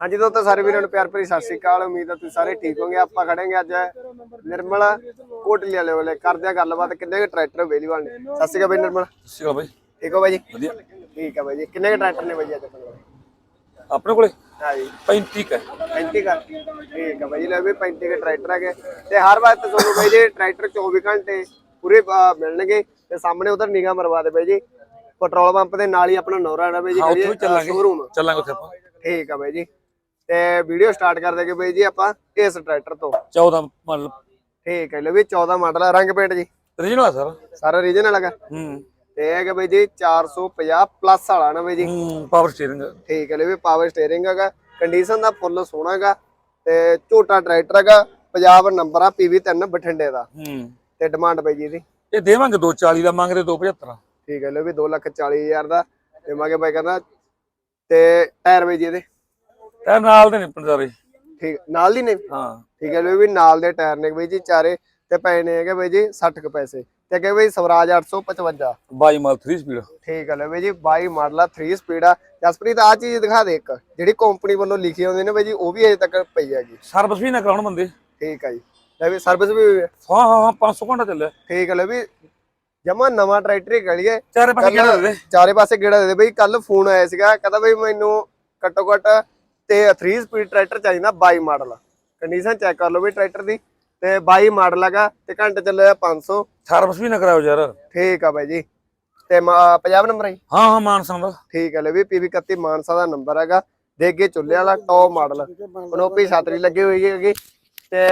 ਹਾਂਜੀ ਦੋਸਤੋ ਸਾਰੇ ਵੀਰਾਂ ਨੂੰ ਪਿਆਰ ਭਰੀ ਸਤਿ ਸ਼੍ਰੀ ਅਕਾਲ। ਉਮੀਦ ਹੈ ਤੁਸੀਂ ਸਾਰੇ ਠੀਕ ਹੋਗੇ ਆਪਾਂ ਖੜेंगे ਅੱਜ ਨਿਰਮਲ ਕੋਟਲੀ ਵਾਲੇ ਵਾਲੇ। ਕਰਦੇ ਆ ਗੱਲਬਾਤ। ਕਿੰਨੇ ਕੁ ਟਰੈਕਟਰ ਅਵੇਲੇਬਲ ਨੇ? ਸਤਿ ਸ਼੍ਰੀ ਅਕਾਲ ਬਈ ਨਿਰਮਲ। ਸਿਗਾ ਬਾਈ। ਠੀਕ ਹੋ ਬਾਈ ਜੀ? ਵਧੀਆ। ਠੀਕ ਹੈ ਬਾਈ ਜੀ। ਕਿੰਨੇ ਕੁ ਟਰੈਕਟਰ ਨੇ ਬਾਈ ਅੱਜ ਆਪਣੇ ਕੋਲ? ਆਪਣੇ ਕੋਲੇ? ਹਾਂ ਜੀ 35 ਹੈ। 35 ਕਰ ਠੀਕ ਹੈ ਬਾਈ ਜੀ। ਲੈ ਵੀ 35 ਕੇ ਟਰੈਕਟਰ ਹੈਗੇ। ਤੇ ਹਰ ਵਾਰ ਤੁਹਾਨੂੰ ਬਾਈ ਜੀ ਟਰੈਕਟਰ 24 ਘੰਟੇ ਪੂਰੇ ਮਿਲਣਗੇ। ਤੇ ਸਾਹਮਣੇ ਉਧਰ ਨਿਗਾਹ ਮਰਵਾ ਦੇ ਬਾਈ ਜੀ। ਪੈਟਰੋਲ ਪੰਪ ਦੇ ਨਾਲ ਹੀ ਆਪਣਾ ਨੌਰਾ ਹੈ ਬਾਈ ਜੀ ਸ਼ੋਰੂਮ ਚੱਲਾਂਗੇ ਉੱਥੇ ਆਪਾਂ। ਠੀਕ ਆ ਬਾਈ ਜੀ। ਤੇ ਵੀਡੀਓ ਸਟਾਰਟ ਕਰ ਦੇਗੇ ਬਾਈ ਜੀ ਆਪਾਂ ਇਸ ਟਰੈਕਟਰ ਤੋਂ। 14 ਮਤਲਬ ਠੀਕ ਹੈ ਲੋ ਵੀ 14 ਮਾਡਲ ਆ। ਰੰਗ ਪੇਂਟ ਜੀ। ਰੀਜਨਲ ਆ ਸਰ? ਸਾਰਾ ਰੀਜਨਲ ਹੈਗਾ। ਹੂੰ। ਤੇ ਇਹ ਹੈਗਾ ਬਾਈ ਜੀ 450 ਪਲੱਸ ਵਾਲਾ ਨਾ ਬਾਈ ਜੀ। ਹੂੰ ਪਾਵਰ ਸਟੀਅਰਿੰਗ ਠੀਕ ਹੈ ਲੋ ਵੀ ਪਾਵਰ ਸਟੀਅਰਿੰਗ ਹੈਗਾ। ਕੰਡੀਸ਼ਨ ਦਾ ਫੁੱਲ ਸੋਹਣਾ ਹੈਗਾ। ਤੇ ਝੋਟਾ ਟਰੈਕਟਰ ਹੈਗਾ। ਪੰਜਾਬ ਨੰਬਰ ਆ PV3 ਬਠਿੰਡੇ ਦਾ। ਹੂੰ। ਤੇ ਡਿਮਾਂਡ ਬਾਈ ਜੀ ਇਹਦੀ। ਇਹ ਦੇਵਾਂਗੇ 240 ਦਾ ਮੰਗਦੇ 275 ਠੀਕ ਹੈ ਲੋ ਵੀ 240000 ਦਾ। ਤੇ ਮਾਗੇ ਬਾਈ ਕਹਿੰਦਾ ਤੇ ਟਾਇਰ ਬਾਈ ਜੀ ਇਹਦੇ। ਤੇ ਨਾਲ ਦੇ ਨੇ ਪੰਜਾਰੇ ਠੀਕ ਨਾਲ ਦੀ ਨੇ? ਹਾਂ। ਠੀਕ ਹੈ ਵੀ ਨਾਲ ਦੇ ਟਾਇਰ ਨੇ ਬਾਈ ਜੀ ਚਾਰੇ ਤੇ ਪਏ ਨੇ ਹੈਗੇ ਬਾਈ ਜੀ 60 ਕੁ ਪੈਸੇ। ਤੇ ਅੱਗੇ ਬਾਈ ਸਵਰਾਜ 855 22 ਮਾਲ 3 ਸਪੀਡ ਠੀਕ ਹੈ ਬਾਈ ਜੀ 22 ਮਾਡਲ ਆ 3 ਸਪੀਡ ਆ। ਜਸਪ੍ਰੀਤ ਆ ਚੀਜ਼ ਦਿਖਾ ਦੇ ਇੱਕ। ਜਿਹੜੀ ਕੰਪਨੀ ਵੱਲੋਂ ਲਿਖੀ ਹੁੰਦੀ ਨੇ ਬਾਈ ਜੀ ਉਹ ਵੀ ਅਜੇ ਤੱਕ ਪਈ ਹੈਗੀ। ਸਰਵਿਸ ਵੀ ਨਾ ਕਰਾਉਣ ਬੰਦੇ। ਠੀਕ ਆ ਜੀ। ਲੈ ਵੀ ਸਰਵਿਸ ਵੀ ਹੈ। ਹਾਂ ਹਾਂ ਹਾਂ 500 ਘੰਟਾ ਚੱਲਿਆ। ਠੀਕ ਹੈ ਲੈ ਵੀ ਜਮਾ ਨਵਾਂ ਟਰੈਕਟਰ ਹੀ ਗਲੀਏ। ਚਾਰੇ ਪਾਸੇ ਕਿਹੜਾ ਦੇ ਦੇ। ਚਾਰੇ ਪਾਸੇ ਗੇੜਾ ਦੇ ਦੇ ਬਈ। ਕੱਲ ਫੋਨ ਆਇਆ ਸੀਗਾ ਕਹਿੰਦਾ ਬਈ ਮੈਨੂੰ ਘੱਟੋ ਘੱਟ ਤੇ 3 ਸਪੀਡ ਟਰੈਕਟਰ ਚਾਹੀਦਾ 22 ਮਾਡਲ। ਕੰਡੀਸ਼ਨ ਚੈੱਕ ਕਰ ਲਓ ਵੀ ਟਰੈਕਟਰ ਦੀ। ਤੇ 22 ਮਾਡਲ ਹੈਗਾ ਤੇ ਘੰਟੇ ਚੱਲਿਆ 500 ਸਰਵਿਸ ਵੀ ਨਾ ਕਰਾਓ ਯਾਰ। ਠੀਕ ਆ ਬਾਈ ਜੀ। ਤੇ ਮ- ਪੰਜਾਬ ਨੰਬਰ ਹੈ? ਹਾਂ ਹਾਂ ਮਾਨਸਨ ਦਾ। ਠੀਕ ਹੈ ਲੈ ਵੀ ਪੀਵੀ 31 ਮਾਨਸਾ ਦਾ ਨੰਬਰ ਹੈਗਾ। ਦੇਗੇ ਚੁੱਲੇ ਵਾਲਾ ਟੌਪ ਮਾਡਲ ਕਨੋਪੀ ਛਾਤਰੀ ਲੱਗੀ ਹੋਈ ਹੈਗੀ ਤੇ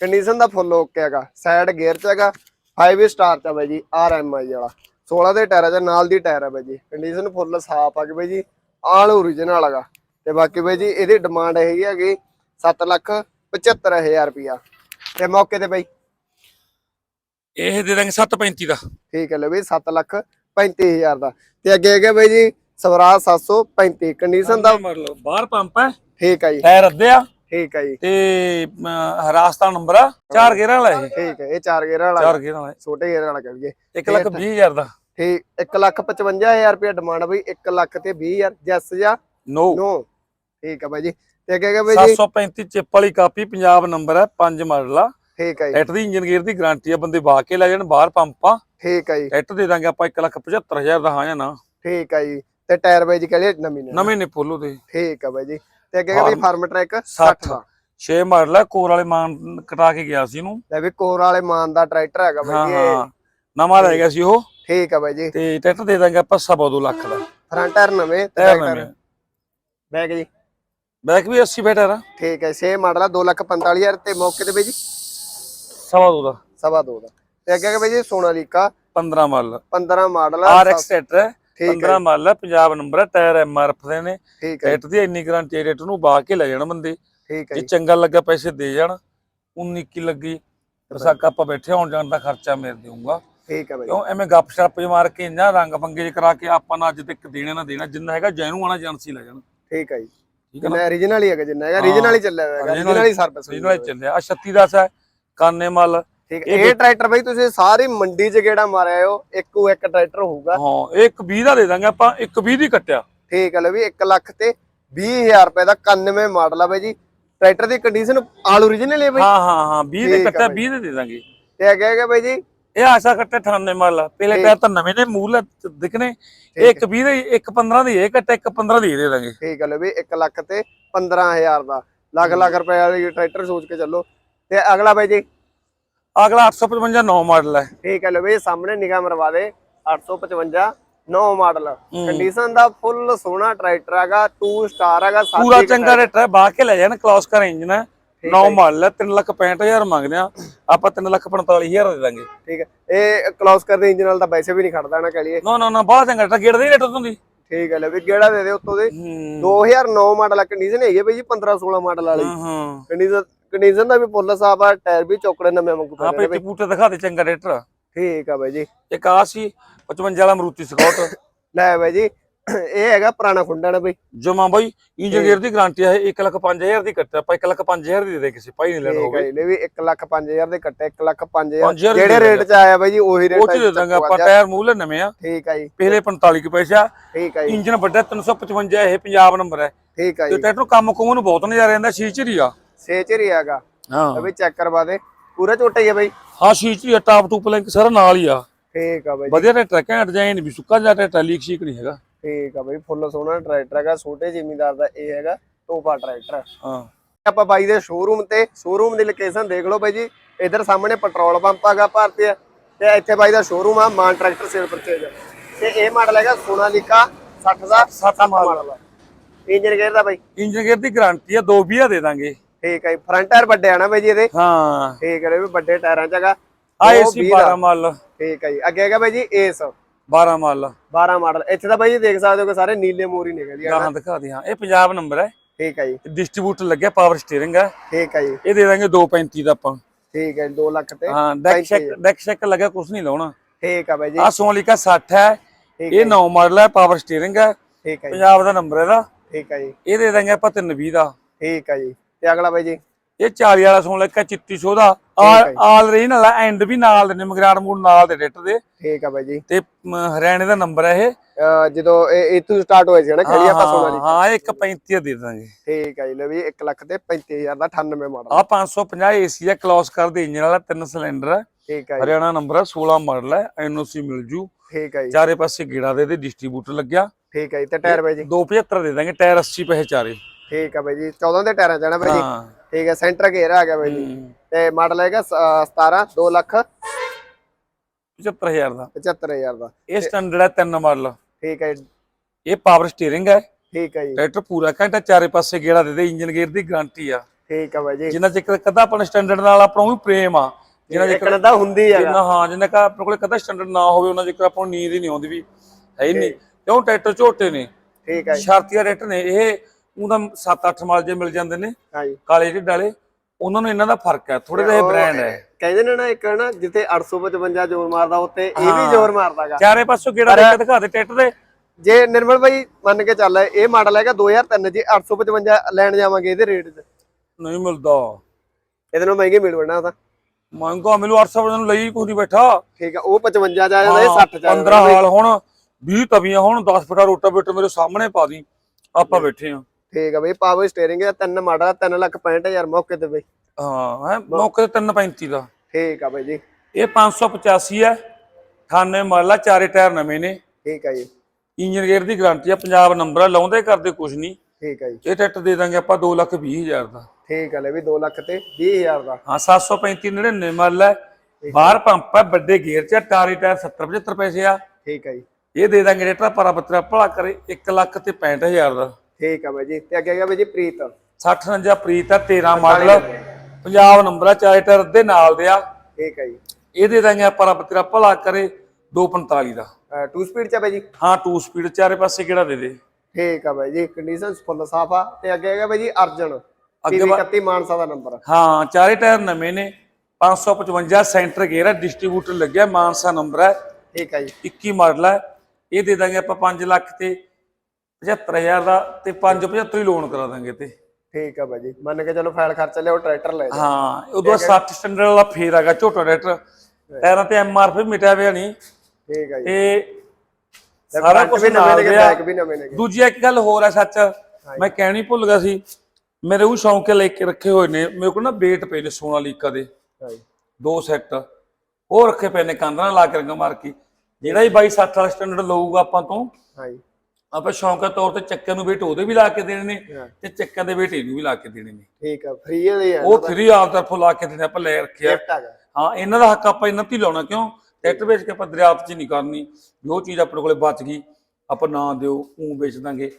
ਕੰਡੀਸ਼ਨ ਦਾ ਫੁੱਲ ਓਕੇ ਹੈਗਾ। ਸਾਈਡ ਗੇਅਰ ਚ ਹੈਗਾ। 5 ਸਟਾਰ ਚ ਹੈ ਬਾਈ ਜੀ ਆਰ ਐਮ ਆਈ ਵਾਲਾ। 16 ਦੇ ਟਾਇਰ ਚ ਨਾਲ ਦੀ ਟਾਇਰ ਹੈ ਬਾਈ ਜੀ। ਕੰਡੀਸ਼ਨ ਫੁੱਲ ਸਾਫ਼ ਆ ਗਈ ਬਾਈ ਜੀ। ਆਲ ਓਰੀਜਨਲ ਹੈਗਾ। ਤੇ ਬਾਕੀ ਬਾਈ ਜੀ ਇਹਦੀ ਡਿਮਾਂਡ ਹੈਗੀ ਹੈਗੀ 7 ਲੱਖ 75000 ਰੁਪਿਆ ਤੇ ਮੌਕੇ ਤੇ ਬਾਈ। ਇਹ ਦੇ ਦਾਂਗੇ 735 ਦਾ। ਠੀਕ ਹੈ ਲੈ ਬਈ 7 ਲੱਖ 35000 ਦਾ। ਤੇ ਅੱਗੇ ਹੈਗਾ ਬਾਈ ਜੀ ਸਵਰਾਜ 735 ਕੰਡੀਸ਼ਨ ਦਾ। ਮਤਲਬ ਬਾਹਰ ਪੰਪ ਹੈ। ਠੀਕ ਹੈ ਜੀ। ਟਾਇਰ ਅੱਧੇ ਆ। ਠੀਕ ਹੈ ਜੀ। ਤੇ ਰਾਜਸਥਾਨ ਨੰਬਰ ਆ ਚਾਰ ਗੇਅਰਾਂ ਵਾਲਾ ਇਹ। ਠੀਕ ਹੈ ਇਹ ਚਾਰ ਗੇਅਰ ਵਾਲਾ। ਚਾਰ ਗੇਅਰਾਂ ਵਾਲਾ। ਛੋਟੇ ਗੇਅਰ ਵਾਲਾ ਲਈਏ 1 ਲੱਖ 20 ਹਜ਼ਾਰ ਦਾ। ਠੀਕ 1 ਲੱਖ 55000 ਰੁਪਏ ਡਿਮਾਂਡ ਬਈ 1 ਲੱਖ ਤੇ 20000 ਜੈਸ ਜਾਂ ਨੋ। ਨੋ। ਠੀਕ ਹੈ ਬਾਈ ਜੀ। ਤੇ ਅੱਗੇ ਹੈਗਾ ਬਾਈ ਜੀ? 735 ਚਿੱਪ ਵਾਲੀ ਕਾਪੀ ਪੰਜਾਬ ਨੰਬਰ ਹੈ 5 ਮਾਡਲ ਆ। ਠੀਕ ਹੈ ਜੀ। ਐਟ ਦੀ ਇੰਜਨ ਗੇਅਰ ਦੀ ਗਾਰੰਟੀ ਆ ਬੰਦੇ ਵਾ ਕੇ ਲੈ ਜਾਣ ਬਾਹਰ ਪੰਪ ਆ। ਠੀਕ ਹੈ ਜੀ। ਐਟ ਦੇ ਦਾਂਗੇ ਆਪਾਂ 175000 ਦਾ ਹਾਂ ਜਾਂ ਨਾ। ਠੀਕ ਹੈ ਜੀ। ਤੇ ਟਾਇਰ ਬਾਈ ਜੀ ਕਹਿੰਦੇ ਨਵੀਂ ਨੇ। ਨਵੇਂ ਨੇ ਫੁੱਲ ਉਹਦੇ। ਠੀਕ ਹੈ ਬਾਈ ਜੀ। ਤੇ ਅੱਗੇ ਬਾਈ ਫਾਰਮ ਟਰੈਕ 60 ਦਾ? 6 ਮਾਡਲ ਆ ਕੋਰ ਵਾਲੇ ਮਾਨ ਕਟਾ ਕੇ ਗਿਆ ਸੀ ਇਹਨੂੰ। ਲੈ ਵੀ ਕੋਰ ਵਾਲੇ ਮਾਨ ਦਾ ਟਰੈਕਟਰ ਹੈਗਾ ਬਾਈ ਜੀ ਨਵਾਂ ਲੈ ਗਿਆ ਸੀ ਉਹ। ਠੀਕ ਹੈ ਬਾਈ ਜੀ। ਤੇ ਟਰੈਕਟਰ ਦੇ ਦਾਂਗੇ ਆਪਾਂ ਸਵਾ ਦੋ ਲੱਖ ਦਾ। ਫਰੰਟ ਟਾਇਰ ਨਵੇਂ। ਤੇ ਬੈਕ ਜੀ। ਬੈਕ ਵੀ 80 ਬੈਟਰ ਆ ਠੀਕ ਹੈ 6 ਮਾਡਲ ਆ 245000 ਤੇ ਮੌਕੇ ਤੇ ਬਾਈ ਜੀ। ਸਵਾ ਦੋ ਦਾ। ਸਵਾ ਦੋ ਦਾ। ਤੇ ਅੱਗੇ ਹੈਗਾ ਬਾਈ ਜੀ ਸੋਨਾਲੀਕਾ 15 ਮਾਡਲ 15 ਮਾਡਲ ਆ ਐਕਸ ਟਰੈਕਟਰ ਹੈ ਠੀਕ ਹੈ 15 ਮਾਡਲ ਹੈ ਪੰਜਾਬ ਨੰਬਰ ਹੈ ਟਾਇਰ ਐਮ ਆਰ ਐਫ ਦੇ ਨੇ। ਠੀਕ ਹੈ ਟਰੈਕਟਰ ਦੀ ਇੰਨੀ ਗਾਰੰਟੀ ਰੇਟ ਨੂੰ ਬਾ ਕੇ ਲੈ ਜਾਣ ਬੰਦੇ। ਠੀਕ ਹੈ ਜੇ ਚੰਗਾ ਲੱਗਾ ਪੈਸੇ ਦੇ ਜਾਣ 19 ਕੀ ਲੱਗੀ। ਰਸਾਕਾ ਆਪਾਂ ਬੈਠੇ ਹੋਣ ਜਾਣ ਦਾ ਖਰਚਾ ਮੇਰੇ ਦੇਊਂਗਾ। ਠੀਕ ਹੈ ਬਾਈ। ਕਿਉਂ? ਐਵੇਂ ਗੱਪ ਸ਼ੱਪ ਮਾਰ ਕੇ ਇੰਨਾ ਰੰਗ ਪੰਗੇ ਕਰਾ ਕੇ ਆਪਾਂ ਨਾ ਅੱਜ ਤੱਕ ਦੇਣਾ ਨਾ ਦੇਣਾ ਜਿੰਨਾ ਹੈਗਾ ਜੈਨੂੰ ਆਣਾ ਏਜੰਸੀ ਲੈ ਜਾਣ। ਠੀਕ ਹੈ ਜੀ। ਠੀਕ ਹੈ ਨਾ? ਜਿੰਨਾ origignal ਹੀ ਹੈਗਾ ਜਿੰਨਾ ਹੈਗਾ ਹਾਂ। origignal ਹੀ ਚੱਲਿਆ ਹੋਇਆ ਹੈਗਾ origignal ਹੀ ਸਰਵਿਸ ਸਹੀ ਨਾਲ ਚੱਲਿਆ। ਆ 36 10 ਹੈ ਕਾਨੇ ਮਲ। ਠੀਕ ਇਹ ਹੈ ਇਹ ਟਰੈਕਟਰ ਬਾਈ ਤੁਸੀਂ ਸਾਰੀ ਮੰਡੀ 'ਚ ਗੇੜਾ ਮਾਰਿਆ ਹੋ ਇੱਕੋ ਇੱਕ ਟਰੈਕਟਰ ਹੋਊਗਾ। ਹਾਂ ਇੱਕ 20 ਦਾ ਦੇ ਦਾਂਗੇ ਆਪਾਂ ਇੱਕ 20 ਦੀ ਕੱਟਿਆ। ਠੀਕ ਹੈ ਲੈ ਵੀ 1 ਲੱਖ ਤੇ 20000 ਰੁਪਏ ਦਾ 91 ਮਾਡਲ ਆ ਬਾਈ ਜੀ। ਟਰੈਕਟਰ ਦੀ ਕੰਡੀਸ਼ਨ ਆਲ origignal ਹੈ ਬਾਈ। ਹਾਂ ਹਾਂ ਹਾਂ 20 ਦੇ ਕੱਟਿਆ ਬਾਈ। 20 ਦੇ ਦੇ ਦਾਂਗੇ। ਤੇ ਅੱਗੇ ਹੈਗਾ ਬਾਈ ਜੀ ਇਹ ਆਸ਼ਾ ਕੱਟੇ 98 ਮਲ ਆ। ਪਹਿਲੇ। ਟਾਇਰ ਤਾਂ ਨਵੇਂ ਨੇ ਮੂਲ ਦਿਖਨੇ ਇੱਕ 20 ਦੇ ਇੱਕ 15 ਦੀ ਇਹ ਕੱਟੇ ਇੱਕ 15 ਦੀ ਦੇ ਦਾਂਗੇ। ਠੀਕ ਹੈ ਲੈ ਵੀ 1 ਲੱਖ ਤੇ 15000 ਦਾ। ਲੱਖ ਲੱਖ ਰੁਪਏ ਵਾਲੀ ਟਰੈਕਟਰ ਸੋਚ ਕੇ ਚੱਲੋ। ਤੇ ਅਗਲਾ ਬਾਈ ਜੀ? ਅਗਲਾ 855 9 ਮਾਡਲ ਹੈ। ਠੀਕ ਹੈ ਲੈ ਵੀ ਸਾਹਮਣੇ ਨਿਗਾਹ ਮਰਵਾ ਦੇ। 855 9 ਮਾਡਲ। ਕੰਡੀਸ਼ਨ ਦਾ ਫੁੱਲ ਸੋਹਣਾ ਟਰੈਕਟਰ ਹੈਗਾ 2 ਸਟਾਰ ਹੈਗਾ ਪੂਰਾ ਚੰਗਾ ਰੇਟ ਹੈ ਬਾਹ ਕੇ ਲੈ ਜਾਣ ਕਲੌਸ ਕਰ ਇੰਜਨ ਹੈ। 9 ਮਾਡਲ ਹੈ 3 ਲੱਖ 65000 ਮੰਗਦੇ ਆ ਆਪਾਂ 3 ਲੱਖ 45000 ਦੇ ਦਾਂਗੇ। ਠੀਕ ਹੈ। ਇਹ ਕਲੌਸ ਕਰਦੇ ਇੰਜਨ ਨਾਲ ਤਾਂ ਵੈਸੇ ਵੀ ਨਹੀਂ ਖੜਦਾ ਨਾ ਕਹ ਲਈਏ। ਨਾ ਨਾ ਨਾ ਬਹੁਤ ਚੰਗਾ ਰੇਟ ਗੇੜ ਦੇ ਰੇਟ ਹੁੰਦੀ ਠੀਕ ਹੈ ਲੈ ਵੀ ਗੇੜਾ ਦੇ ਦੇ ਉੱਤੋਂ ਦੇ। ਹੂੰ। 2009 ਮਾਡਲ ਆ ਕੰਡੀਸ਼ਨ ਹੈਗੀ ਬਈ ਜੀ 15 16 ਮਾਡਲ ਵਾਲੀ। ਕੰਡੀਸ਼ਨ ਕੰਡੀਸ਼ਨ ਦਾ ਵੀ ਫੁੱਲ ਸਾਫ਼ ਆ ਟਾਇਰ ਵੀ ਚੌਕੜੇ ਨਵੇਂ ਵਾਂਗੂ ਪਏ ਨੇ ਪੇਟੀ ਪੂਟੇ ਦਿਖਾ ਦੇ ਚੰਗਾ ਰੇਟ। ਠੀਕ ਆ ਬਾਈ ਜੀ। ਇੱਕ ਆ ਸੀ 55 ਵਾਲਾ ਮਰੂਤੀ ਸਕਾਟ। ਲੈ ਬਾਈ ਜੀ ਇਹ ਹੈਗਾ ਪੁਰਾਣਾ ਖੁੰਡਾ ਨਾ ਬਈ। ਜਮਾ ਬਾਈ ਇੰਜਨ ਗੇਅਰ ਦੀ ਗਾਰੰਟੀ ਹੈ 1 ਲੱਖ 5000 ਦੀ ਕੱਟਿਆ ਆਪਾਂ 1 ਲੱਖ 5000 ਦੀ ਦੇ ਦੇ ਕਿਸੇ ਭਾਈ ਨਹੀਂ ਲੈਣਾ ਹੋਵੇ। ਲੈ ਵੀ 1 ਲੱਖ 5000 ਦੇ ਕੱਟੇ 1 ਲੱਖ 5000 ਪੰਜ ਹਜ਼ਾਰ ਜਿਹੜੇ ਰੇਟ 'ਚ ਆਇਆ ਬਾਈ ਜੀ ਉਹੀ ਉਹ ਚ ਰੇਟ ਦੇ ਦਾਂਗੇ ਆਪਾਂ ਟਾਇਰ ਮੂਲ ਨਵੇਂ ਆ। ਠੀਕ ਆ ਜੀ। ਪਹਿਲੇ 45 ਕੁ ਪੈਸੇ ਆ। ਠੀਕ ਆ ਜੀ। ਇੰਜਨ ਵੱਡਾ 355 ਇਹ ਪੰਜਾਬ ਨੰਬਰ ਹੈ। ਠੀਕ ਆ ਤੇ ਜੀ। ਟਰੈਕਟਰ ਨੂੰ ਕੰਮ ਕੁਮ ਨੂੰ ਬਹੁਤ ਨਜ਼ਾਰਾ ਆਉਂਦਾ ਸ਼ੀਚਰੀ ਆ। ਸੇਚਰੀ ਹੈਗਾ। ਹਾਂ। ਵੀ ਚੈੱਕ ਕਰਵਾ ਦੇ। ਪੂਰਾ ਝੋਟਾ ਹੀ ਹੈ ਬਾਈ। ਹਾਂ ਸ਼ੀਚਰੀ ਆ ਟਾਪ ਟੂਪ ਲਿੰਕ ਸਾਰਾ ਨਾਲ ਹੀ ਆ। ਠੀਕ ਆ ਬਾਈ ਵਧੀਆ ਟਰੈਕਟਰ ਘੈਂਟ ਡਿਜ਼ਾਈਨ ਵੀ ਸੁੱਕਾ ਜਿਹਾ ਟਰੈਕਟਰ ਲੀਕ ਸ਼ੀਕ ਨਹੀਂ ਹੈਗਾ। ਠੀਕ ਆ ਬਾਈ ਫੁੱਲ ਸੋਹਣਾ ਟਰੈਕਟਰ ਹੈਗਾ ਛੋਟੇ ਜ਼ਿਮੀਂਦਾਰ ਦਾ ਇਹ ਹੈਗਾ ਤੋਪਾ ਟਰੈਕਟਰ ਹਾਂ। ਆਪਾਂ ਬਾਈ ਦੇ ਸ਼ੋਰੂਮ ਤੇ ਸ਼ੋਰੂਮ ਦੀ ਲੋਕੇਸ਼ਨ ਦੇਖ ਲਓ ਬਾਈ ਜੀ ਇਧਰ ਸਾਹਮਣੇ ਪੈਟਰੋਲ ਪੰਪ ਹੈਗਾ ਭਾਰਤੀ ਤੇ ਇੱਥੇ ਬਾਈ ਦਾ ਸ਼ੋਰੂਮ ਆ ਮਾਨ ਟਰੈਕਟਰ ਸੇਲ ਪਰਚੇਜ ਤੇ ਇਹ ਮਾਡਲ ਹੈਗਾ ਸੋਨਾਲੀਕਾ 60 ਦਾ 7 ਮਾਡਲ ਇੰਜਨ ਗੇਅਰ ਦਾ ਬਾਈ। ਇੰਜਨ ਗੇਅਰ ਦੀ ਗਾਰੰਟੀ ਆ ਦੋ ਵੀਆ ਦੇ ਦਾਂਗੇ। ਠੀਕ ਹੈ ਜੀ ਫਰੰਟ ਟਾਇਰ ਵੱਡੇ ਆ ਨਾ ਬਾਈ ਜੀ ਇਹਦੇ। ਹਾਂ। ਠੀਕ ਹੈ ਵੀ ਵੱਡੇ ਟਾਇਰਾਂ ਚ ਹੈਗਾ। ਆ ਏਸੀ ਵੀਹ ਦਾ। 12 ਮਾਡਲ ਠੀਕ ਹੈ ਜੀ ਅੱਗੇ ਹੈਗਾ ਬਾਈ ਜੀ ਏਸ 12 ਮਾਡਲ। 12 ਮਾਡਲ। ਇੱਥੇ ਤਾਂ ਬਾਈ ਜੀ ਦੇਖ ਸਕਦੇ ਹੋ ਕਿ ਸਾਰੇ ਨੀਲੇ ਮੋਰ ਹੀ ਨਿਕਲਦੀ ਆ ਗਾਹਾਂ ਦਿਖਾ ਦੇ ਹਾਂ ਇਹ ਪੰਜਾਬ ਨੰਬਰ ਹੈ। ਠੀਕ ਹੈ ਜੀ। ਡਿਸਟ੍ਰੀਬਿਊਟਰ ਲੱਗਿਆ ਪਾਵਰ ਸਟੀਅਰਿੰਗ ਹੈ। ਠੀਕ ਹੈ ਜੀ। ਇਹ ਦੇ ਦਾਂਗੇ 235 ਦਾ ਆਪਾਂ। ਠੀਕ ਹੈ 2 ਲੱਖ ਤੇ ਹਾਂ ਡੈਕ ਸ਼ੈਕ ਡੈਕ ਸ਼ੈਕ ਲੱਗਿਆ ਕੁਝ ਨਹੀਂ ਲਾਉਣਾ। ਠੀਕ ਆ ਬਾਈ ਜੀ। ਆ ਸੋਨਾਲੀਕਾ 60 ਹੈ। ਇਹ 9 ਮਾਡਲ ਹੈ ਪਾਵਰ ਸਟੀਅਰਿੰਗ ਹੈ। ਠੀਕ ਹੈ ਜੀ। ਪੰਜਾਬ ਦਾ ਨੰਬਰ ਇਹਦਾ। ਠੀਕ ਹੈ ਜੀ। ਇਹ ਦੇ ਦਾਂਗੇ ਆਪਾਂ 320 ਦਾ। ਠੀਕ ਹੈ ਜੀ। ਤੇ ਅਗਲਾ ਬਾਈ ਜੀ। ਇਹ 40 ਵਾਲਾ ਸੋਨਾਲੀਕਾ ਚਿੱਟੀ ਸੋ ਦਾ। ਹੈ ਜੀ। ਆਲ ਰੀਜਨਲ ਐਂਡ ਵੀ ਨਾਲ ਦੇ ਨੇ ਮਗਰਾੜ ਨਾਲ ਦੇ ਡੇਟ ਦੇ। ਠੀਕ ਆ ਬਾਈ ਜੀ। ਤੇ ਹਰਿਆਣੇ ਦਾ ਨੰਬਰ ਹੈ ਇਹ। ਜਦੋਂ ਇਹ ਇਥੋਂ ਸਟਾਰਟ ਹੋਏ ਸੀ ਨਾ ਖੜੀ ਆਪਾਂ ਸੋਨਾ ਦੀ। ਹਾਂ ਇਹ 135 ਦੇ ਦਾਂਗੇ। ਠੀਕ ਹੈ ਜੀ ਲੈ ਵੀ 1 ਲੱਖ ਤੇ 35000 ਦਾ 98 ਮਾਡਲ ਆ 550 ਏਸੀ ਹੈ ਕਲੋਸ ਕਰਦੇ ਇੰਜਨ ਵਾਲਾ ਤਿੰਨ ਸਿਲੰਡਰ ਹੈ ਠੀਕ ਜੀ। ਹਰਿਆਣਾ ਨੰਬਰ ਹੈ 16 ਮਾਡਲ ਹੈ ਐਨਓਸੀ ਮਿਲ ਜੂ। ਠੀਕ ਹੈ ਜੀ। ਚਾਰੇ ਪਾਸੇ ਗੇੜਾ ਦੇ ਦੇ ਡਿਸਟ੍ਰੀਬਿਊਟਰ ਲੱਗਿਆ। ਠੀਕ ਹੈ ਜੀ ਤੇ ਟਾਇਰ ਬਾਈ ਜੀ। 275 ਦੇ ਦਾਂਗੇ ਟਾਇਰ 80 ਪੈਸੇ ਚਾਰੇ। ਠੀਕ ਹੈ ਬਾਈ ਜੀ 14 ਦੇ ਟਾਇਰਾਂ ਚਾਣਾ ਬਾਈ ਜੀ। ਠੀਕ ਹੈ ਸੈਂਟਰ ਘੇਰ ਆ ਗਿਆ ਬਾਈ ਜੀ। ਤੇ ਮਾਡਲ ਹੈਗਾ ਸ- ਅਹ 17 2 ਲੱਖ। 75000 ਦਾ। 75000 ਦਾ। ਇਹ ਸਟੈਂਡਰਡ ਹੈ ਤਿੰਨ ਮਾਡਲ ਠੀਕ ਹੈ ਇਹ ਪਾਵਰ ਸਟੀਅਰਿੰਗ ਹੈ। ਠੀਕ ਹੈ ਜੀ। ਟਰੈਕਟਰ ਪੂਰਾ ਘੰਟਾ ਚਾਰੇ ਪਾਸੇ ਗੇੜਾ ਦੇ ਦੇ ਇੰਜਨ ਗੇਅਰ ਦੀ ਗਾਰੰਟੀ ਆ। ਠੀਕ ਹੈ ਬਾਈ ਜੀ। ਜਿੰਨਾ ਚਿਰ ਕਦਾ ਆਪਣਾ ਸਟੈਂਡਰਡ ਨਾਲ ਆਪਣਾ ਉਹ ਵੀ ਪ੍ਰੇਮ ਆ। ਜਿੰਨਾ ਚਿਰ ਦਾ ਹੁੰਦੀ ਹੈਗਾ ਜਿੰਨਾ ਹਾਂ ਜਿੰਨਾ ਕਾ ਆਪਣੇ ਕੋਲੇ ਕਦਾ ਸਟੈਂਡਰਡ ਨਾ ਹੋਵੇ ਉਹਨਾਂ ਚਿਰ ਆਪਾਂ ਨੂੰ ਨੀਂਦ ਹੀ ਨਹੀਂ ਆਉਂਦੀ ਵੀ। ਹੈ ਹੀ ਨਹੀਂ। ਕਿਉਂ ਟਰੈਕਟਰ ਝੋਟੇ ਨੇ। ਠੀਕ ਹੈ ਜੀ। ਸ਼ਰਤੀਆ ਰੇਟ ਨੇ। ਇਹ ਉਹਦਾ 7-8 ਮਾਲ ਜੇ ਮਿਲ ਜਾਂਦੇ ਨੇ ਹਾਂਜੀ। ਕਾਲੇ ਢਿੱਡ ਵਾਲੇ ਉਹਨਾਂ ਨੂੰ ਇਹਨਾਂ ਦਾ ਫ਼ਰਕ ਹੈ ਥੋੜੇ ਜਿਹਾ ਬ੍ਰਾਂਡ ਹੈ। ਕਹਿੰਦੇ ਨੇ ਨਾ ਇੱਕ ਨਾ ਜਿੱਥੇ 855 ਜ਼ੋਰ ਮਾਰਦਾ ਉੱਤੇ ਇਹ ਵੀ ਜ਼ੋਰ ਮਾਰਦਾਗਾ। ਚਾਰੇ ਪਾਸੋਂ ਗੇੜਾ ਦੇ ਕੇ ਦਿਖਾ ਦੇ ਟਰੈਕਟਰ ਦੇ? ਜੇ ਨਿਰਮਲ ਭਾਈ ਮੰਨ ਕੇ ਚੱਲ ਇਹ ਮਾਡਲ ਹੈਗਾ 2003 ਜੇ 855 ਲੈਣ ਜਾਵਾਂਗੇ ਇਹਦੇ ਰੇਟ 'ਚ। ਨਹੀਂ ਮਿਲਦਾ। ਇਹਦੇ ਨਾਲ ਮਹਿੰਗੇ ਮਿਲ ਵੜਨਾ ਤਾਂ। ਮਹਿੰਗਾ ਮਿਲੂ 800 ਨੂੰ ਲਈ ਕੋਈ ਨਹੀਂ ਬੈਠਾ। ਠੀਕ ਆ ਉਹ 55 ਚ ਆ ਜਾਂਦਾ ਇਹ 60 ਚ ਆ 15 ਹਾਲ ਹੁਣ 20 ਤਵੀਆਂ ਹੁਣ 10 ਫੁੱਟਾ ਰੋਟਾ ਬੇਟਰ ਮੇਰੇ ਸਾਹਮਣੇ ਪਾ ਦੀ। ਆਪਾਂ ਬੈਠੇ ਆ ਠੀਕ ਆ ਬਈ ਪਾਵਰ ਸਟੀਅਰਿੰਗ ਹੈ ਤਿੰਨ ਮਾਡਲ 3 ਲੱਖ 65000 ਮੌਕੇ ਤੇ ਬਈ। ਹਾਂ ਹੈ ਮੌਕੇ ਤੇ 335 ਦਾ। ਠੀਕ ਆ ਬਈ ਜੀ। ਇਹ 585 ਹੈ 98 ਮਾਡਲ ਆ ਚਾਰੇ ਟਾਇਰ ਨਵੇਂ ਨੇ। ਠੀਕ ਆ ਜੀ। ਇੰਜਨ ਗੇਅਰ ਦੀ ਗਾਰੰਟੀ ਆ ਪੰਜਾਬ ਨੰਬਰ ਆ ਲਾਉਂਦੇ ਕਰਦੇ ਕੁਝ ਨਹੀਂ। ਠੀਕ ਆ ਜੀ। ਇਹ ਟਰੈਕਟਰ ਦੇ ਦਾਂਗੇ ਆਪਾਂ 2 ਲੱਖ 20 ਹਜ਼ਾਰ ਦਾ। ਠੀਕ ਆ ਲੈ ਵੀ 2 ਲੱਖ ਤੇ 20000 ਦਾ। ਹਾਂ 735 99 ਮਾਡਲ ਹੈ ਬਾਹਰ ਪੰਪ ਹੈ ਵੱਡੇ ਗੇਅਰ ਚ ਟਾਰੀ ਟਾਇਰ 70 75 ਪੈਸੇ ਆ। ਠੀਕ ਆ ਜੀ। ਇਹ ਦੇ ਦਾਂਗੇ ਰੇਟਾ ਪਰਾ ਬੱਤਰਾ ਭਲਾ ਕਰੇ 1 ਲੱਖ ਤੇ 65000 ਦਾ। ਠੀਕ ਆ ਬਈ ਜੀ ਤੇ ਅੱਗੇ ਹੈਗਾ ਬਈ ਜੀ ਪ੍ਰੀਤ। 60 49 ਪ੍ਰੀਤ ਆ 13 ਮਾਡਲ ਪੰਜਾਬ ਨੰਬਰ ਆ ਚਾਰੇ ਟਾਇਰ ਦੇ ਨਾਲ ਦੇ ਆ। ਠੀਕ ਆ ਜੀ। ਇਹ ਦੇ ਦਾਂਗੇ ਪਰਾ ਬੱਤਰਾ ਭਲਾ ਕਰੇ 245 ਦਾ। 2 ਸਪੀਡ ਚ ਆ ਬਈ ਜੀ? ਹਾਂ 2 ਸਪੀਡ ਚਾਰੇ ਪਾਸੇ ਕਿਹੜਾ ਦੇ ਦੇ? ਠੀਕ ਆ ਬਾਈ ਜੀ ਕੰਡੀਸ਼ਨ ਫੁੱਲ ਸਾਫ਼ ਆ ਤੇ ਅੱਗੇ ਬਾਈ ਜੀ ਅਰਜਨ ਅੱਗੇ ਅੱਗੇ ਵਾ- 31 ਮਾਨਸਾ ਦਾ ਨੰਬਰ। ਹਾਂ ਚਾਰੇ ਟਾਇਰ ਨਵੇਂ ਨੇ 555 ਸੈਂਟਰ ਗੇਅਰ ਹੈ ਡਿਸਟ੍ਰੀਬਿਊਟਰ ਲੱਗਿਆ ਮਾਨਸਾ ਨੰਬਰ ਹੈ ਠੀਕ ਆ ਜੀ। 21 ਮਾਡਲ ਹੈ ਇਹ ਦੇ ਦਾਂਗੇ ਆਪਾਂ 5 ਲੱਖ ਤੇ 75000 ਦਾ ਤੇ 575 ਹੀ ਲੋਨ ਕਰਾ ਦਾਂਗੇ ਤੇ। ਠੀਕ ਆ ਬਾਈ ਜੀ। ਮੰਨ ਕੇ ਚਲੋ ਫਾਈਲ ਖਰਚ ਲਿਓ ਟਰੈਕਟਰ ਲੈ ਜਾਓ ਹਾਂ ਉਦੋਂ 60 ਸਟੈਂਡਰਡ ਵਾਲਾ ਫੇਰ ਹੈਗਾ ਝੋਟਾ ਟਰੈਕਟਰ। ਟਾਇਰਾਂ ਤੇ ਐਮਆਰਪੀ ਮਿਟਿਆ ਪਿਆ ਨਹੀਂ। ਠੀਕ ਆ ਜੀ। ਤੇ ਸਾਰਾ ਕੁਝ ਵੀ ਨਵੇਂ ਨਾਲ ਨੇ ਗਿਆ ਬੈਕ ਵੀ ਨਵੇਂ ਨੇ ਦੂਜੀ ਇੱਕ ਗੱਲ ਹੋਰ ਹੈ ਸੱਚ ਮੈਂ ਕਹਿਣੀ ਭੁੱਲ ਗਿਆ ਸੀ ਮੇਰੇ ਉਹ ਸ਼ੌਂਕ ਲੈ ਕੇ ਰੱਖੇ ਹੋਏ ਨੇ ਮੇਰੇ ਕੋਲ ਨਾ ਵੇਟ ਪਏ ਨੇ ਸੋਨਾਲੀਕਾ ਦੇ। ਹਾਂਜੀ। ਦੋ ਸੈੱਟ ਉਹ ਰੱਖੇ ਪਏ ਨੇ ਕੰਧਾਂ ਲਾ ਕੇ ਰੰਗ ਮਾਰ ਕੇ। ਜਿਹੜਾ ਹੀ ਬਾਈ 60 ਵਾਲਾ ਸਟੈਂਡਰਡ ਲਊਗਾ ਆਪਾਂ ਤੋਂ ਹਾਂਜੀ। ਆਪਾਂ ਸ਼ੌਂਕ ਦੇ ਤੌਰ ਤੇ ਚੱਕਿਆਂ ਨੂੰ ਵੇਟ ਉਹਦੇ ਵੀ ਲਾ ਕੇ ਦੇਣੇ ਨੇ। ਤੇ ਚੱਕਿਆਂ ਦੇ ਵੇਟ ਇਹਨੂੰ ਵੀ ਲਾ ਕੇ ਦੇਣੇ ਨੇ। ਠੀਕ ਆ ਫ੍ਰੀ ਵਾਲੀ ਆ। ਉਹ ਫਰੀ ਆਪ ਤਰਫੋਂ ਲਾ ਕੇ ਦੇਣੇ ਆਪਾਂ ਲੈ ਰੱਖਿਆ। ਹਾਂ ਇਹਨਾਂ ਦਾ ਹੱਕ ਆਪਾਂ ਇਹਨਾਂ ਤੇ ਲਾਉਣਾ ਕਿਉਂ? ਟਰੈਕਟਰ ਵੇਚ ਕੇ ਆਪਾਂ ਦਰਿਆਫਤ 'ਚ ਨਹੀਂ ਕਰਨੀ। ਜੋ ਚੀਜ਼ ਆਪਣੇ ਕੋਲੇ ਬਚ ਗਈ ਆਪਾਂ ਨਾ ਦਿਓ ਉਹ ਵੇਚ ਦਾਂਗੇ।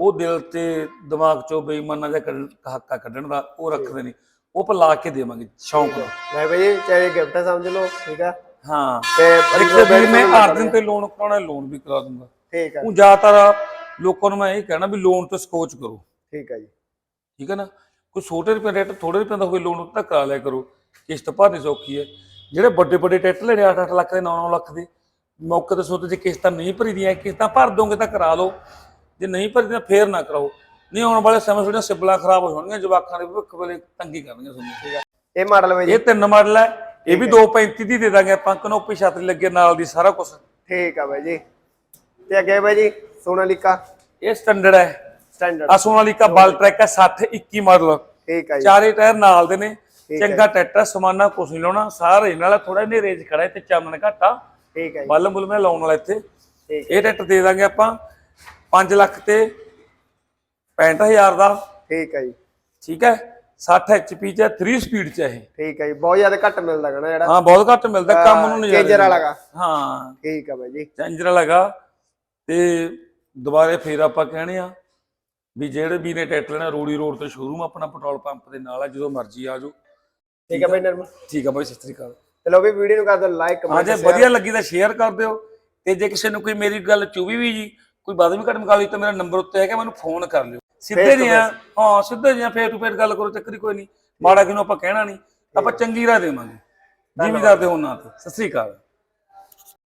ਉਹ ਦਿਲ ਤੇ ਦਿਮਾਗ 'ਚੋਂ ਬੇਈਮਾਨਾ ਕੱਢ- ਹੱਕਾ ਕੱਢਣ ਦਾ ਉਹ ਰੱਖਦੇ ਨੇ। ਉਹ ਆਪਾਂ ਲਾ ਕੇ ਦੇਵਾਂਗੇ ਸ਼ੌਂਕ। ਨਾਲ ਲੈ ਬਾਈ ਚਾਹੇ ਗਿਫਟ ਸਮਝ ਲਓ ਠੀਕ ਆ? ਹਾਂ। ਤੇ ਇੱਕ ਵੀਰ ਮੈਂ ਆਰਜਨ ਤੇ ਲੋਨ ਕਰਾਉਣਾ ਲੋਨ ਵੀ ਕਰਾ ਦੂੰਗਾ। ਠੀਕ ਆ ਉਹ ਜ਼ਿਆਦਾਤਰ ਲੋਕਾਂ ਨੂੰ ਮੈਂ ਇਹ ਕਹਿਣਾ ਵੀ ਲੋਨ ਤੇ ਸਕੋਚ ਕਰੋ। ਠੀਕ ਆ ਜੀ। ਠੀਕ ਹੈ ਨਾ? ਕੋਈ ਛੋਟੇ ਰੁਪਏ ਰੇਟ ਥੋੜੇ ਰੁਪਏ ਦਾ ਹੋਵੇ ਲੋਨ ਤਾਂ ਕਰਾ ਲਿਆ ਕਰੋ। ਕਿਸ਼ਤ ਭਰਨੀ ਸੌਖੀ ਹੈ। ਜਿਹੜੇ ਵੱਡੇ ਵੱਡੇ ਟਰੈਕਟਰ ਲੈਣੇ 8-8 ਲੱਖ ਦੇ 9-9 ਲੱਖ ਦੇ ਮੌਕੇ ਤੇ ਸੋਚਦੇ ਜੇ ਕਿਸ਼ਤਾਂ ਨਹੀਂ ਭਰੀਦੀਆਂ ਕਿਸ਼ਤਾਂ ਭਰ ਦੋਗੇ ਤਾਂ ਕਰਾ ਲਓ। ਜੇ ਨਹੀਂ ਭਰੀਦੀਆਂ ਫੇਰ ਨਾ ਕਰਾਓ। ਨਹੀਂ ਆਉਣ ਵਾਲੇ ਸਮੇਂ ਥੋੜੀਆਂ ਸਿਬਲਾਂ ਖਰਾਬ ਹੋ ਜਾਣਗੀਆਂ ਜਵਾਕਾਂ ਦੇ ਭਵਿੱਖ ਵੇਲੇ ਤੰਗੀ ਕਰਨਗੀਆਂ ਤੁਹਾਨੂੰ। ਇਹ ਮਾਡਲ ਬਾਈ ਜੀ। ਇਹ ਤਿੰਨ ਮਾਡਲ ਹੈ ਇਹ ਵੀ 235 ਦੀ ਦੇ ਦਾਂਗੇ ਆਪਾਂ ਕਨੋਪੀ ਛਤਰੀ ਲੱਗੇ ਨਾਲ ਦੀ ਸਾਰਾ ਕੁਝ ਠੀਕ ਆ ਬਾਈ ਜੀ। ਤੇ ਅੱਗੇ ਬਾਈ ਜੀ ਸੋਨਾਲੀਕਾ। ਇਹ ਸਟੈਂਡਰਡ ਹੈ। ਸਟੈਂਡਰਡ ਆ ਸੋਨਾਲੀਕਾ ਬਲ ਟਰੈਕ ਹੈ 60 21 ਮਾਡਲ ਠੀਕ ਹੈ ਜੀ। ਚਾਰੇ ਟਾਇਰ ਨਾਲ ਦੇ ਨੇ ਚੰਗਾ ਟਰੈਕਟਰ ਸਮਾਨਾ ਕੁਛ ਨਹੀਂ ਲਾਉਣਾ। ਸਾਰਾ ਇਹਨਾਂ ਵਾਲਾ ਥੋੜਾ ਹਨੇਰੇ 'ਚ ਖੜਾ ਤੇ ਚਾਨਣ ਘਾਟਾ। ਠੀਕ ਹੈ ਜੀ। ਬੱਲ ਬੁਲ ਮੈਂ ਲਾਉਣ ਵਾਲਾ ਇੱਥੇ। ਇਹ ਟਰੈਕਟਰ ਦੇ ਦਾਂਗੇ ਆਪਾਂ 5 ਲੱਖ ਤੇ 65000 ਦਾ। ਠੀਕ ਹੈ ਜੀ। ਠੀਕ ਹੈ 60 HP ਚ 3 ਸਪੀਡ ਚ ਇਹ। ਠੀਕ ਹੈ ਜੀ। ਬਹੁਤ ਜ਼ਿਆਦਾ ਘੱਟ ਮਿਲਦਾ ਨਾ ਜਿਹੜਾ। ਹਾਂ ਬਹੁਤ ਘੱਟ ਮਿਲਦਾ ਕੰਮ ਨੂੰ ਨਜ਼ਾਰੇ ਚੇਂਜਰ ਵਾਲਾ ਗਾ। ਹਾਂ। ਠੀਕ ਹੈ ਬਾਈ ਜੀ। ਚੇਂਜਰ ਲਗਾ ਤੇ ਦੁਬਾਰੇ ਫੇਰ ਆਪਾਂ ਕਹਿਣੇ ਆ ਵੀ ਜਿਹੜੇ ਵੀ ਨੇ ਟਰੈਕਟਰ ਨੇ ਰੋੜੀ ਰੋਡ ਤੇ ਸ਼ੋਰੂਮ ਆਪਣਾ ਪੈਟਰੋਲ ਪੰਪ ਦੇ ਨਾਲ ਆ ਜਦੋਂ ਮਰਜ਼ੀ ਆ ਜਾਓ। ਠੀਕ ਹੈ ਬਾਈ ਨਰਮ ਠੀਕ ਆ ਬਾਈ ਸਤਿ ਸ੍ਰੀ ਅਕਾਲ। ਚਲੋ ਵੀ ਵੀਡੀਓ ਨੂੰ ਕਰ ਦਿਓ ਲਾਈਕ ਹਾਂ ਕਮੈਂਟ ਜੇ ਵਧੀਆ ਲੱਗੀ ਤਾਂ ਸ਼ੇਅਰ ਕਰ ਦਿਓ। ਤੇ ਜੇ ਕਿਸੇ ਨੂੰ ਕੋਈ ਮੇਰੀ ਗੱਲ ਚੁਭੀ ਵੀ ਜੀ ਕੋਈ ਬਾਦ ਵੀ ਘਟ ਮਕਾਲੀ ਤਾਂ ਮੇਰਾ ਨੰਬਰ ਉੱਤੇ ਹੈਗਾ ਮੈਨੂੰ ਫੋਨ ਕਰ ਲਿਓ। ਸਿੱਧੇ ਜਿਹਾ ਹਾਂ ਸਿੱਧੇ ਜਿਹਾ ਫੇਰ ਟੂ ਫੇਰ ਗੱਲ ਕਰੋ ਚੱਕਰੀ ਕੋਈ ਨਹੀਂ। ਮਾੜਾ ਕਿਨੂੰ ਆਪਾਂ ਕਹਿਣਾ ਨਹੀਂ। ਆਪਾਂ ਚੰਗੀ ਰਾਹ ਦੇਵਾਂਗੇ। ਜ਼ਿਮੀਦਾਰ ਦੇ ਹੋਣਾ ਤੇ। ਸਤਿ ਸ੍ਰੀ ਅਕਾਲ।